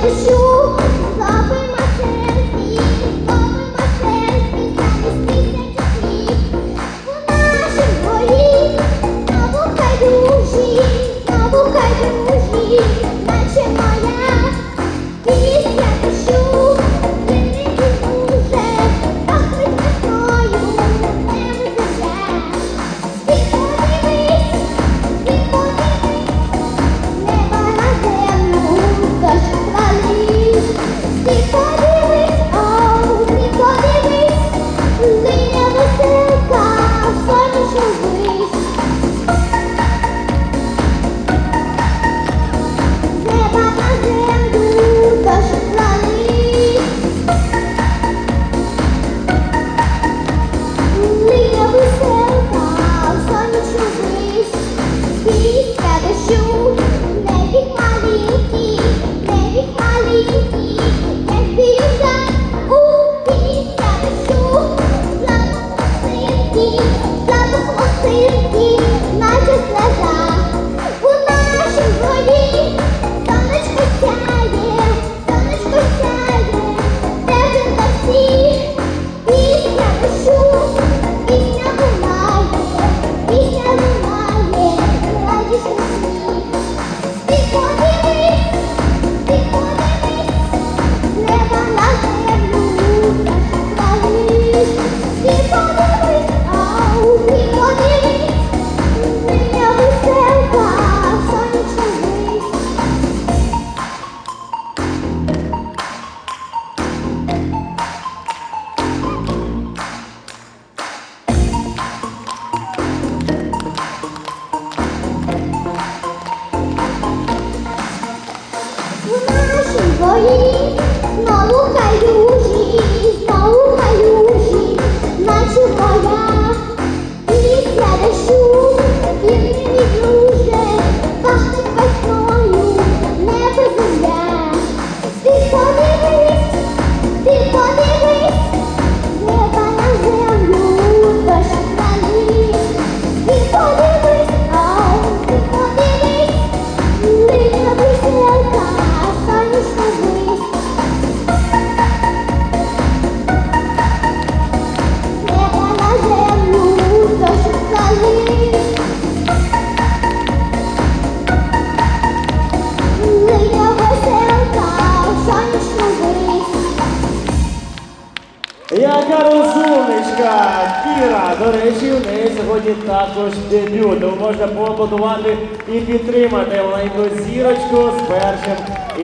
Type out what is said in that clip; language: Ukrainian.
Що? Ooh. Ay, naluk Яка розумничка! Кіра! До речі, в неї сьогодні також дебют. Тому можна поаплодувати і підтримати маленьку зірочку з першим.